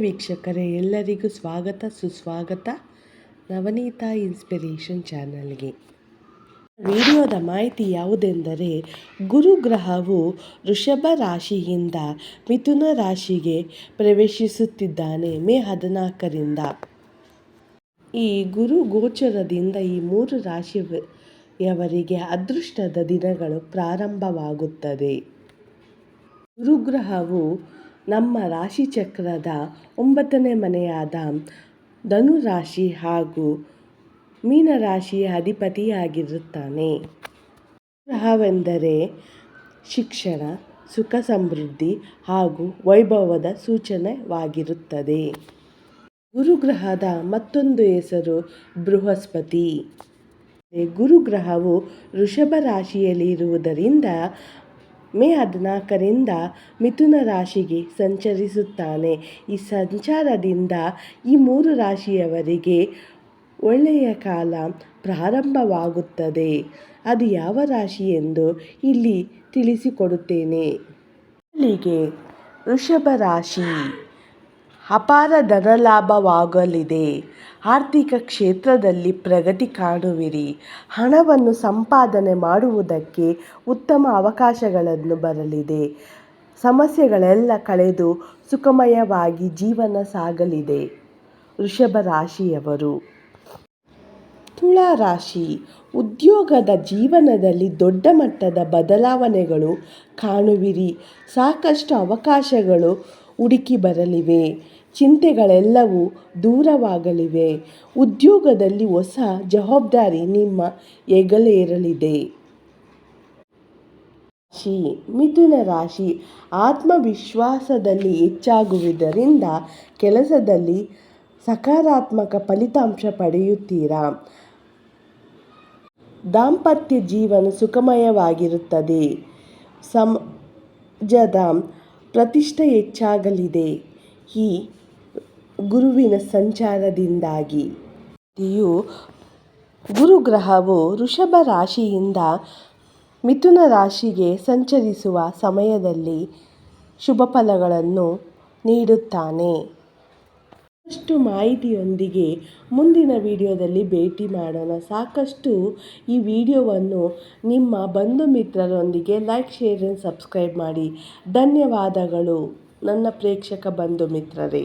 ವೀಕ್ಷಕರೇ, ಎಲ್ಲರಿಗೂ ಸ್ವಾಗತ, ಸುಸ್ವಾಗತ. ನವನೀತಾ ಇನ್ಸ್ಪಿರೇಷನ್ ಚಾನಲ್ಗೆ. ವಿಡಿಯೋದ ಮಾಹಿತಿ ಯಾವುದೆಂದರೆ, ಗುರುಗ್ರಹವು ವೃಷಭ ರಾಶಿಯಿಂದ ಮಿಥುನ ರಾಶಿಗೆ ಪ್ರವೇಶಿಸುತ್ತಿದ್ದಾನೆ ಮೇ ಹದಿನಾಲ್ಕರಿಂದ. ಈ ಗುರು ಗೋಚರದಿಂದ ಈ ಮೂರು ರಾಶಿಯವರಿಗೆ ಅದೃಷ್ಟದ ದಿನಗಳು ಪ್ರಾರಂಭವಾಗುತ್ತದೆ. ಗುರುಗ್ರಹವು ನಮ್ಮ ರಾಶಿಚಕ್ರದ ಒಂಬತ್ತನೇ ಮನೆಯಾದ ಧನುರಾಶಿ ಹಾಗೂ ಮೀನರಾಶಿಯ ಅಧಿಪತಿಯಾಗಿರುತ್ತಾನೆ. ಗ್ರಹವೆಂದರೆ ಶಿಕ್ಷಣ, ಸುಖ ಸಮೃದ್ಧಿ ಹಾಗೂ ವೈಭವದ ಸೂಚನೆವಾಗಿರುತ್ತದೆ. ಗುರುಗ್ರಹದ ಮತ್ತೊಂದು ಹೆಸರು ಬೃಹಸ್ಪತಿ. ಗುರುಗ್ರಹವು ವೃಷಭ ರಾಶಿಯಲ್ಲಿರುವುದರಿಂದ ಮೇ ಹದಿನಾಲ್ಕರಿಂದ ಮಿಥುನ ರಾಶಿಗೆ ಸಂಚರಿಸುತ್ತಾನೆ. ಈ ಸಂಚಾರದಿಂದ ಈ ಮೂರು ರಾಶಿಯವರಿಗೆ ಒಳ್ಳೆಯ ಕಾಲ ಪ್ರಾರಂಭವಾಗುತ್ತದೆ. ಅದು ಯಾವ ರಾಶಿ ಎಂದು ಇಲ್ಲಿ ತಿಳಿಸಿಕೊಡುತ್ತೇನೆ. ಅಲ್ಲಿಗೆ ವೃಷಭ ರಾಶಿ. ಅಪಾರ ಧನಲಾಭವಾಗಲಿದೆ. ಆರ್ಥಿಕ ಕ್ಷೇತ್ರದಲ್ಲಿ ಪ್ರಗತಿ ಕಾಣುವಿರಿ. ಹಣವನ್ನು ಸಂಪಾದನೆ ಮಾಡುವುದಕ್ಕೆ ಉತ್ತಮ ಅವಕಾಶಗಳನ್ನು ಬರಲಿದೆ. ಸಮಸ್ಯೆಗಳೆಲ್ಲ ಕಳೆದು ಸುಖಮಯವಾಗಿ ಜೀವನ ಸಾಗಲಿದೆ. ವೃಷಭ ರಾಶಿಯವರು. ತುಳಾ ರಾಶಿ. ಉದ್ಯೋಗದ ಜೀವನದಲ್ಲಿ ದೊಡ್ಡ ಮಟ್ಟದ ಬದಲಾವಣೆಗಳು ಕಾಣುವಿರಿ. ಸಾಕಷ್ಟು ಅವಕಾಶಗಳು ಹುಡುಕಿ ಬರಲಿವೆ. ಚಿಂತೆಗಳೆಲ್ಲವೂ ದೂರವಾಗಲಿವೆ. ಉದ್ಯೋಗದಲ್ಲಿ ಹೊಸ ಜವಾಬ್ದಾರಿ ನಿಮ್ಮ ಹೆಗಲೇರಲಿದೆ. ರಾಶಿ ಮಿಥುನ ರಾಶಿ. ಆತ್ಮವಿಶ್ವಾಸದಲ್ಲಿ ಹೆಚ್ಚಾಗುವುದರಿಂದ ಕೆಲಸದಲ್ಲಿ ಸಕಾರಾತ್ಮಕ ಫಲಿತಾಂಶ ಪಡೆಯುತ್ತೀರಾ? ದಾಂಪತ್ಯ ಜೀವನ ಸುಖಮಯವಾಗಿರುತ್ತದೆ. ಸಮಾಜದ ಪ್ರತಿಷ್ಠೆ ಹೆಚ್ಚಾಗಲಿದೆ. ಈ ಗುರುವಿನ ಸಂಚಾರದಿಂದಾಗಿ. ಗುರುಗ್ರಹವು ವೃಷಭ ರಾಶಿಯಿಂದ ಮಿಥುನ ರಾಶಿಗೆ ಸಂಚರಿಸುವ ಸಮಯದಲ್ಲಿ ಶುಭ ಫಲಗಳನ್ನು ನೀಡುತ್ತಾನೆ. ಮತ್ತಷ್ಟು ಮಾಹಿತಿಯೊಂದಿಗೆ ಮುಂದಿನ ವಿಡಿಯೋದಲ್ಲಿ ಭೇಟಿ ಮಾಡೋಣ. ಸಾಕಷ್ಟು ಈ ವಿಡಿಯೋವನ್ನು ನಿಮ್ಮ ಬಂಧು ಮಿತ್ರರೊಂದಿಗೆ ಲೈಕ್, ಶೇರ್ ಸಬ್ಸ್ಕ್ರೈಬ್ ಮಾಡಿ. ಧನ್ಯವಾದಗಳು ನನ್ನ ಪ್ರೇಕ್ಷಕ ಬಂಧು ಮಿತ್ರರೇ.